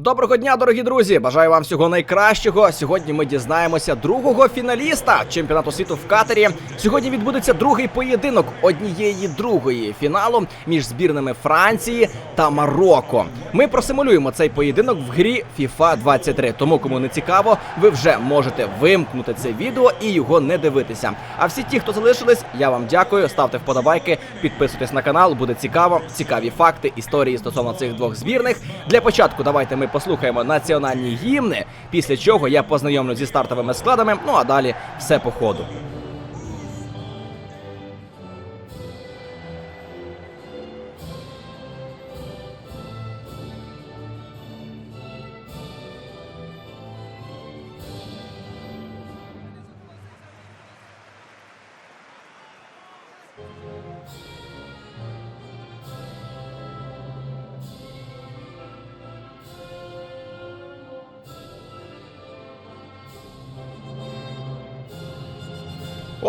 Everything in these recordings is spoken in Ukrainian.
Доброго дня, дорогі друзі! Бажаю вам всього найкращого. Сьогодні ми дізнаємося другого фіналіста чемпіонату світу в Катері. Сьогодні відбудеться другий поєдинок однієї другої фіналу між збірними Франції та Марокко. Ми просимулюємо цей поєдинок в грі FIFA 23. Тому, кому не цікаво, ви вже можете вимкнути це відео і його не дивитися. А всі ті, хто залишились, я вам дякую. Ставте вподобайки, підписуйтесь на канал. Буде цікаво. Цікаві факти, історії стосовно цих двох збірних. Для початку давайте ми послухаємо національні гімни. Після чого я познайомлю зі стартовими складами. Ну а далі все по ходу.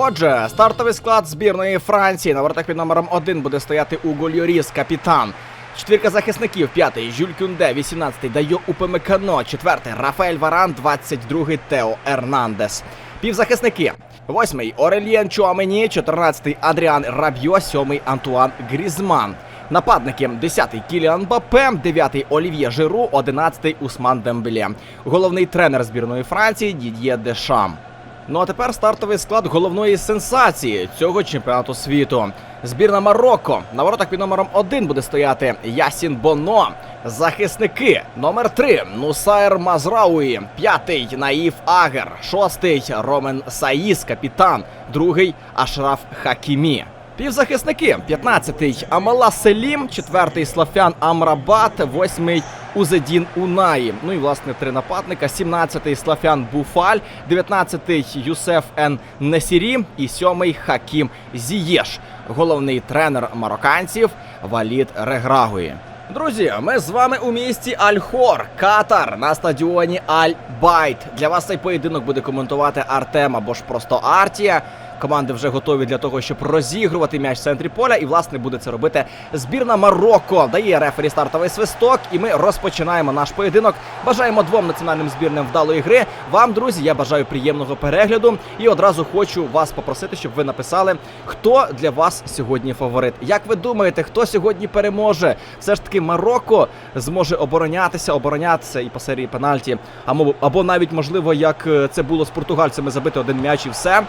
Отже, стартовий склад збірної Франції на воротах під номером 1 буде стояти Уго Льоріс, капітан. Четвірка захисників, п'ятий Жюль Кюнде, 18-й Дайо Упемекано, четвертий Рафаель Варан, 22-й Тео Ернандес. Півзахисники. Восьмий Орельєн Чуамені, 14-й Адріан Рабьо, 7-й Антуан Грізман. Нападники 10-й Кіліан Бапе, 9-й Олів'є Жиру, 11-й Усман Дембеле. Головний тренер збірної Франції Дід'є Дешам. Ну а тепер стартовий склад головної сенсації цього чемпіонату світу. Збірна Марокко на воротах під номером 1 буде стояти Ясін Боно. Захисники номер 3 Нусайр Мазрауї, п'ятий Наїф Агер, шостий Ромен Саїс, капітан, другий Ашраф Хакімі. Півзахисники 15-й Амала Селім, 4-й Слафян Амрабат, 8-й Узедін Унаї. Ну і власне три нападника: 17-й Слафян Буфаль, 19-й Юсеф Ен Несірі і 7-й Хакім Зієш. Головний тренер марокканців Валід Реграгуї. Друзі, ми з вами у місті Аль-Хор, Катар, на стадіоні Аль-Байт. Для вас цей поєдинок буде коментувати Артем або ж просто Артія. Команди вже готові для того, щоб розігрувати м'яч в центрі поля. І, власне, буде це робити збірна Марокко. Дає рефері стартовий свисток, і ми розпочинаємо наш поєдинок. Бажаємо двом національним збірним вдалої гри. Вам, друзі, я бажаю приємного перегляду. І одразу хочу вас попросити, щоб ви написали, хто для вас сьогодні фаворит. Як ви думаєте, хто сьогодні переможе? Все ж таки Марокко зможе оборонятися, оборонятися і по серії пенальті, або, навіть можливо, як е, це було з португальцями, забити один м'яч і все.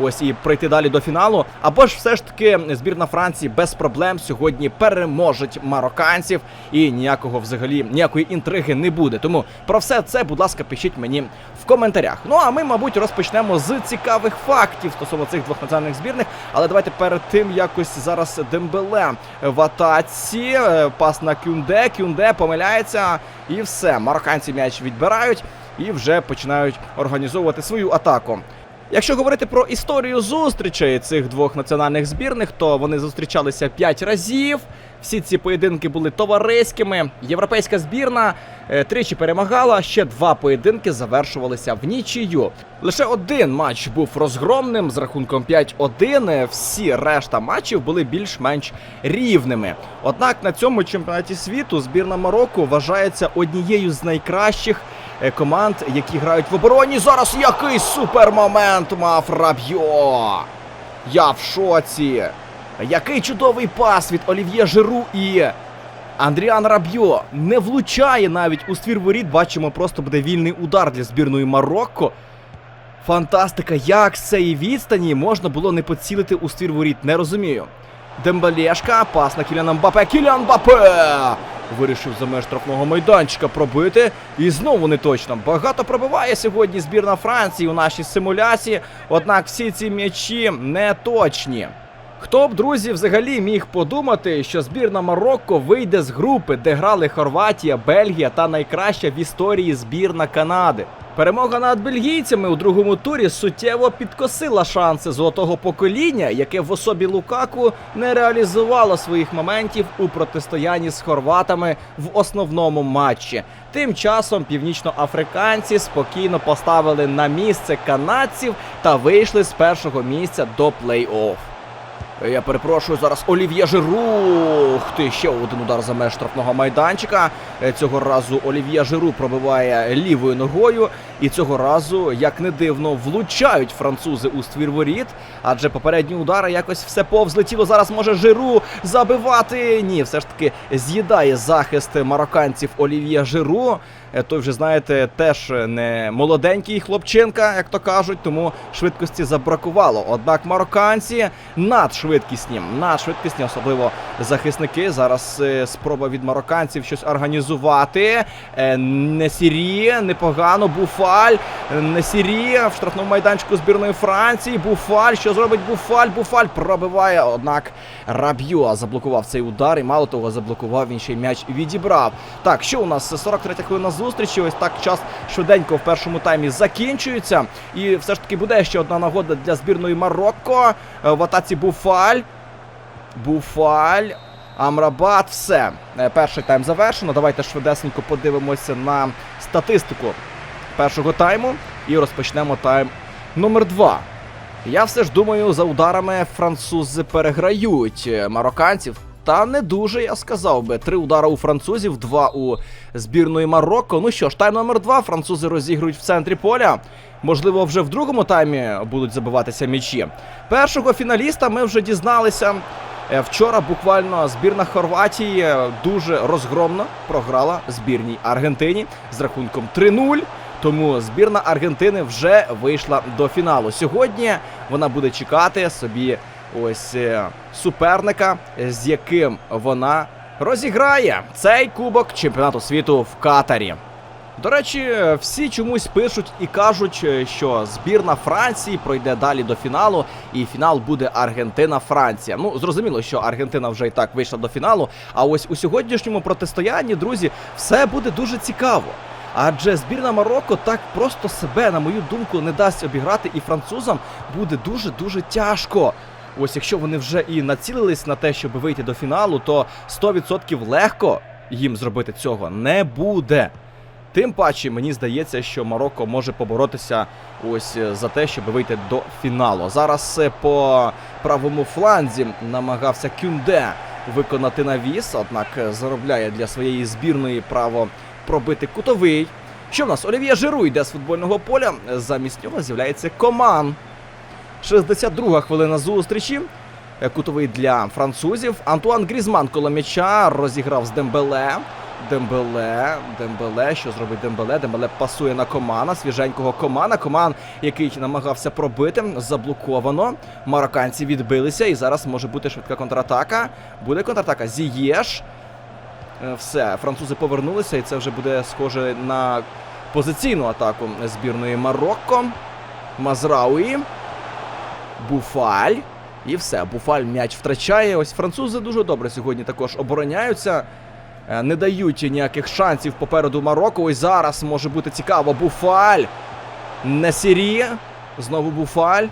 Ось і пройти далі до фіналу. Або ж все ж таки збірна Франції без проблем сьогодні переможуть марокканців і ніякого взагалі ніякої інтриги не буде. Тому про все це, будь ласка, пишіть мені в коментарях. Ну а ми, мабуть, розпочнемо з цікавих фактів стосовно цих двох національних збірних. Але давайте перед тим якось зараз Дембеле в атаці. Е, Пас на Кюнде. Кюнде помиляється, і все. Марокканці м'яч відбирають і вже починають організовувати свою атаку. Якщо говорити про історію зустрічей цих двох національних збірних, то вони зустрічалися 5 разів. Всі ці поєдинки були товариськими. Європейська збірна тричі перемагала. Ще два поєдинки завершувалися в нічию. Лише один матч був розгромним з рахунком 5-1. Е, Всі решта матчів були більш-менш рівними. Однак на цьому чемпіонаті світу збірна Марокко вважається однією з найкращих е, команд, які грають в обороні. Зараз який супермомент мав Рабьо! Я в шоці. Який чудовий пас від Олів'є Жиру і Андріан Рабьо не влучає навіть у ствір воріт. Бачимо, просто буде вільний удар для збірної Марокко. Фантастика, як з цієї відстані можна було не поцілити у ствір воріт, не розумію. Дембелешка, пас на Кіляна Мбапе. Кілян Мбапе! Вирішив за меж штрафного майданчика пробити. І знову не точно. Багато пробиває сьогодні збірна Франції у нашій симуляції. Однак всі ці м'ячі не точні. Хто б, друзі, взагалі міг подумати, що збірна Марокко вийде з групи, де грали Хорватія, Бельгія та найкраща в історії збірна Канади. Перемога над бельгійцями у другому турі суттєво підкосила шанси золотого покоління, яке в особі Лукаку не реалізувало своїх моментів у протистоянні з хорватами в основному матчі. Тим часом північноафриканці спокійно поставили на місце канадців та вийшли з першого місця до плей-офф. Я перепрошую зараз Олів'є Жиру. Ух ти, ще один удар за меж штрафного майданчика. Цього разу Олів'є Жиру пробиває лівою ногою. І цього разу, як не дивно, влучають французи у ствір воріт. Адже попередні удари якось все повзлетіло. Зараз може Жиру забивати. Ні, все ж таки з'їдає захист марокканців Олів'є Жиру. Е, Той вже, знаєте, теж не молоденький хлопчинка, як то кажуть, тому швидкості забракувало. Однак марокканці надшвидкісні, надшвидкісні, особливо захисники. Зараз е, спроба від марокканців щось організувати. Е, Несірі, непогано, Буфаль. Е, Несірі в штрафному майданчику збірної Франції. Буфаль, що зробить Буфаль? Буфаль пробиває. Однак Раб'юа заблокував цей удар, і мало того, заблокував він ще й м'яч відібрав. Так, що у нас 43 хвилина зустрічі. Ось так час швиденько в першому таймі закінчується. І все ж таки буде ще одна нагода для збірної Марокко. Е, В атаці Буфаль. Буфаль. Амрабат, все. Е, Перший тайм завершено. Давайте швидесенько подивимося на статистику першого тайму і розпочнемо тайм номер 2. Я все ж думаю, за ударами французи переграють е, марокканців. Та не дуже, я сказав би. Три удари у французів, два у збірної Марокко. Ну що ж, тайм номер два. Французи розігрують в центрі поля. Можливо, вже в другому таймі будуть забиватися м'ячі. Першого фіналіста ми вже дізналися. Е, Вчора буквально збірна Хорватії е, дуже розгромно програла збірній Аргентині з рахунком 3-0. Тому збірна Аргентини вже вийшла до фіналу. Сьогодні вона буде чекати собі ось е, суперника, з яким вона розіграє цей кубок чемпіонату світу в Катарі. До речі, всі чомусь пишуть і кажуть, е, що збірна Франції пройде далі до фіналу, і фінал буде Аргентина-Франція. Ну, зрозуміло, що Аргентина вже і так вийшла до фіналу. А ось у сьогоднішньому протистоянні, друзі, все буде дуже цікаво. Адже збірна Марокко так просто себе, на мою думку, не дасть обіграти, і французам буде дуже дуже тяжко. Ось якщо вони вже і націлились на те, щоб вийти до фіналу, то 100% легко їм зробити цього не буде. Тим паче, мені здається, що Марокко може поборотися ось за те, щоб вийти до фіналу. Зараз е, по правому фланзі намагався Кюнде виконати навіс, однак е, заробляє для своєї збірної право пробити кутовий. Що в нас? Олів'є Жиру йде з футбольного поля. Замість нього з'являється Коман. 62-га хвилина зустрічі. Е, Кутовий для французів. Антуан Грізман коло м'яча розіграв з Дембеле. Дембеле, Дембеле, що зробить Дембеле? Дембеле пасує на Комана, свіженького Комана. Коман, який намагався пробити, заблоковано. Марокканці відбилися, і зараз може бути швидка контратака. Буде контратака. Зієш. Е, Все, французи повернулися, і це вже буде схоже на позиційну атаку збірної Марокко. Мазрауї. Буфаль. І все, Буфаль м'яч втрачає. Ось французи дуже добре сьогодні також обороняються. Е, Не дають ніяких шансів попереду Марокко. Ось зараз може бути цікаво. Буфаль. Несірі. Знову Буфаль.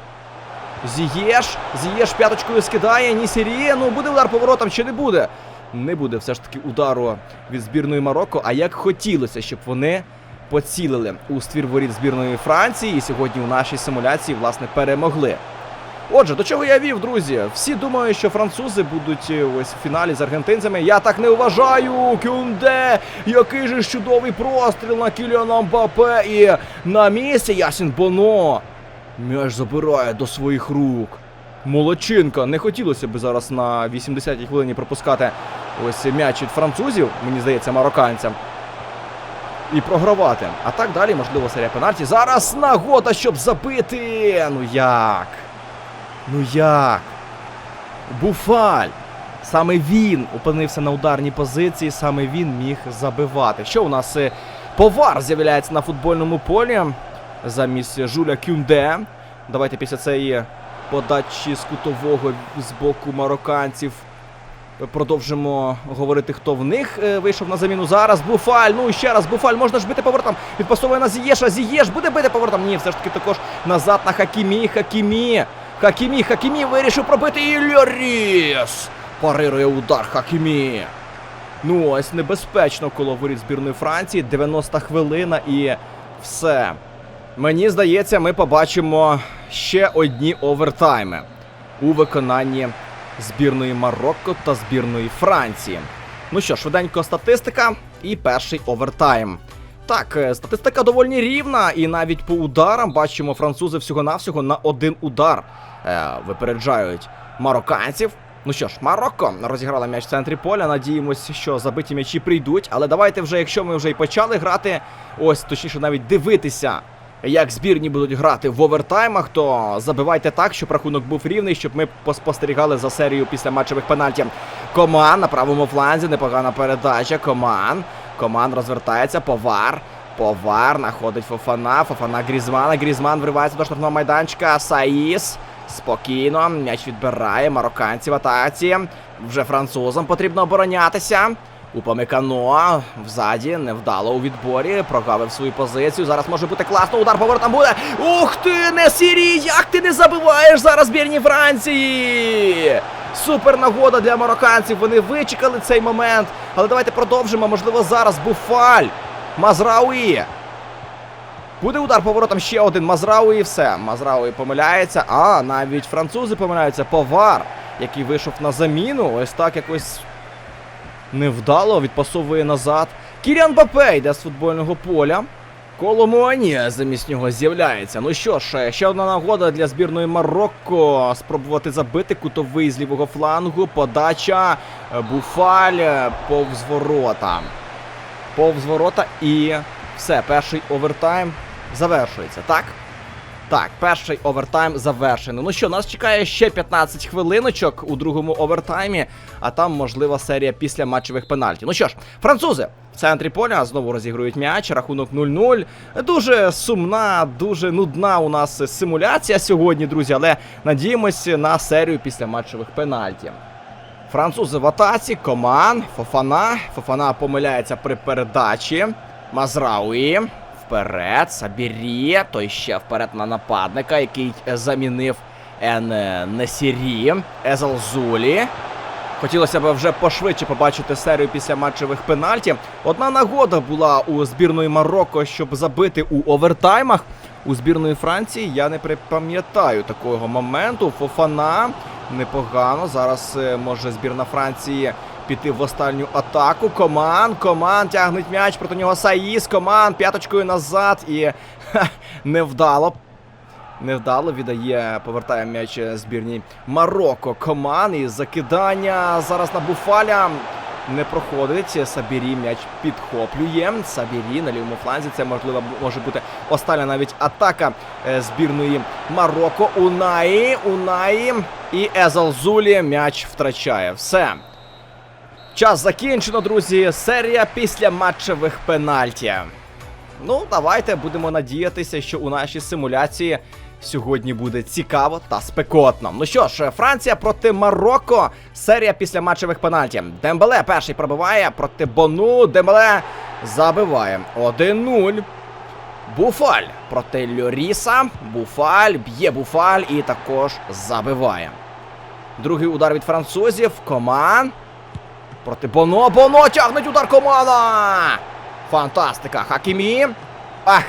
Зієш. Зієш п'яточкою скидає. Нісірі. Ну буде удар поворотом чи не буде? Не буде все ж таки удару від збірної Марокко. А як хотілося, щоб вони поцілили у ствір воріт збірної Франції і сьогодні у нашій симуляції власне перемогли. Отже, до чого я вів, друзі? Всі думають, що французи будуть е, ось в фіналі з аргентинцями. Я так не вважаю. Кюнде! Який же чудовий простріл на Кіліана Мбапе і на місці Ясін Боно. М'яч забирає до своїх рук. Молодчинка. Не хотілося б зараз на 80-й хвилині пропускати ось м'яч від французів, мені здається, марокканцям. І програвати. А так далі, можливо, серія пенальті. Зараз нагода, щоб забити. Ну як? Ну як? Буфаль. Саме він опинився на ударній позиції, саме він міг забивати. Що у нас е, повар з'являється на футбольному полі замість Жуля Кюнде. Давайте після цієї подачі з кутового з боку марокканців продовжимо говорити, хто в них е, вийшов на заміну зараз. Буфаль. Ну ще раз, Буфаль, можна ж бити поворотом. Відпасовує на Зієша. Зієш буде бити поворотом. Ні, все ж таки також назад на Хакімі. Хакімі. Хакімі, Хакімі вирішив пробити і Льоріс. Парирує удар Хакімі. Ну, ось небезпечно коло воріт збірної Франції. 90 хвилина і все. Мені здається, ми побачимо ще одні овертайми у виконанні збірної Марокко та збірної Франції. Ну що, швиденько статистика і перший овертайм. Так, е, статистика доволі рівна, і навіть по ударам бачимо, французи всього-навсього на один удар е, випереджають марокканців. Ну що ж, Марокко розіграла м'яч в центрі поля. Надіємося, що забиті м'ячі прийдуть. Але давайте вже, якщо ми вже і почали грати, ось точніше навіть дивитися, як збірні будуть грати в овертаймах, то забивайте так, щоб рахунок був рівний, щоб ми поспостерігали за серією після матчевих пенальтів. Коман на правому фланзі, непогана передача. Коман. Коман розвертається. Повар. Повар знаходить Фофана. Фофана Грізмана. Грізман вривається до штрафного майданчика. Саїс. Спокійно. М'яч відбирає. Марокканці в атаці. Вже французам потрібно оборонятися. Упамекано взаді невдало у відборі, прогавив свою позицію. Зараз може бути класно. Удар поворотом буде. Ух ти, не сірі! Як ти не забиваєш зараз збірні Франції? Супер нагода для марокканців. Вони вичекали цей момент. Але давайте продовжимо. Можливо, зараз Буфаль. Мазрауї. Буде удар поворотом ще один. Мазрауї все. Мазрауї помиляється. А, навіть французи помиляються. Повар, який вийшов на заміну. Ось так якось невдало відпасовує назад. Кіріан Бапе йде з футбольного поля. Коломоні замість нього з'являється. Ну що ж, ще одна нагода для збірної Марокко спробувати забити кутовий з лівого флангу. Подача Буфаль е, повз ворота. Повз ворота і все, перший овертайм завершується, так? Так, перший овертайм завершено. Ну що, нас чекає ще 15 хвилиночок у другому овертаймі, а там можлива серія після матчевих пенальтів. Ну що ж, французи в центрі поля знову розігрують м'яч, рахунок 0-0. Дуже сумна, дуже нудна у нас симуляція сьогодні, друзі, але надіємось на серію після матчевих пенальтів. Французи в атаці, Коман, Фофана. Фофана помиляється при передачі. Мазрауї. Вперед, Сабірі. Той ще вперед на нападника, який е, замінив Ен е, Несірі. Езалзулі. Хотілося б вже пошвидше побачити серію після матчевих пенальтів. Одна нагода була у збірної Марокко, щоб забити у овертаймах. У збірної Франції я не припам'ятаю такого моменту. Фофана непогано. Зараз е, може збірна Франції піти в останню атаку. Коман, коман тягнуть м'яч проти нього Саїс. Коман п'яточкою назад і ха, невдало. Невдало віддає, повертає м'яч збірній Марокко. Коман і закидання зараз на Буфаля. Не проходить. Сабірі м'яч підхоплює. Сабірі на лівому фланзі. Це можливо може бути остання навіть атака е, збірної Марокко. Унаї, Унаї і Езалзулі м'яч втрачає. Все. Час закінчено, друзі. Серія після матчевих пенальті. Ну, давайте будемо надіятися, що у нашій симуляції сьогодні буде цікаво та спекотно. Ну що ж, Франція проти Марокко. Серія після матчевих пенальті. Дембеле перший пробиває проти Бону. Дембеле забиває 1-0. Буфаль проти Льоріса. Буфаль б'є Буфаль і також забиває. Другий удар від французів. Коман. Проти Боно. Боно тягнуть удар команда! Фантастика! Хакімі. Ах!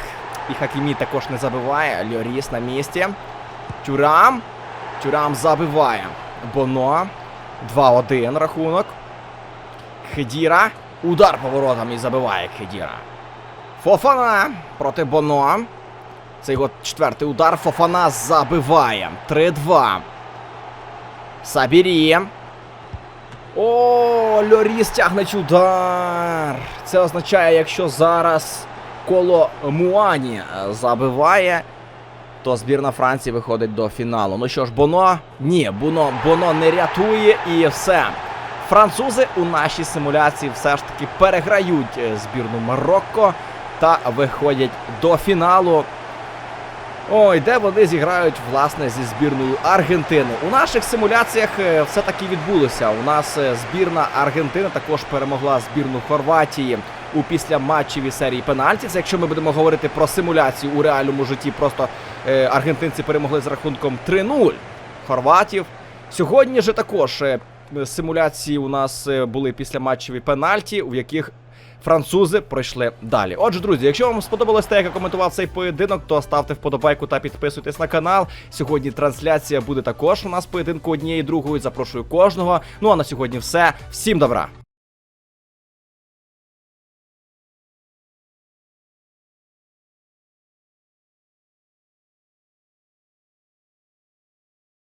І Хакімі також не забиває. Льоріс на місці. Тюрам. Тюрам забиває. Боно. 2-1 рахунок. Хедіра. Удар поворотом і забиває Хедіра. Фофана проти Боно. Це його четвертий удар. Фофана забиває. 3-2. Сабірі. О, Льоріс тягне удар. Це означає, якщо зараз коло Муані е, забиває, то збірна Франції виходить до фіналу. Ну що ж, Боно? Ні, Боно, Боно не рятує і все. Французи у нашій симуляції все ж таки переграють е, збірну Марокко та виходять до фіналу. Ой, де вони зіграють власне зі збірною Аргентини. У наших симуляціях е, все таки відбулося. У нас е, збірна Аргентини також перемогла збірну Хорватії у післяматчевій серії пенальті. Це якщо ми будемо говорити про симуляцію у реальному житті, просто е, аргентинці перемогли з рахунком 3-0 хорватів. Сьогодні же також е, симуляції у нас були післяматчеві пенальті, у яких французи пройшли далі. Отже, друзі, якщо вам сподобалось те, як я коментував цей поєдинок, то ставте вподобайку та підписуйтесь на канал. Сьогодні трансляція буде також у нас поєдинку однієї другої. Запрошую кожного. Ну а на сьогодні все. Всім добра.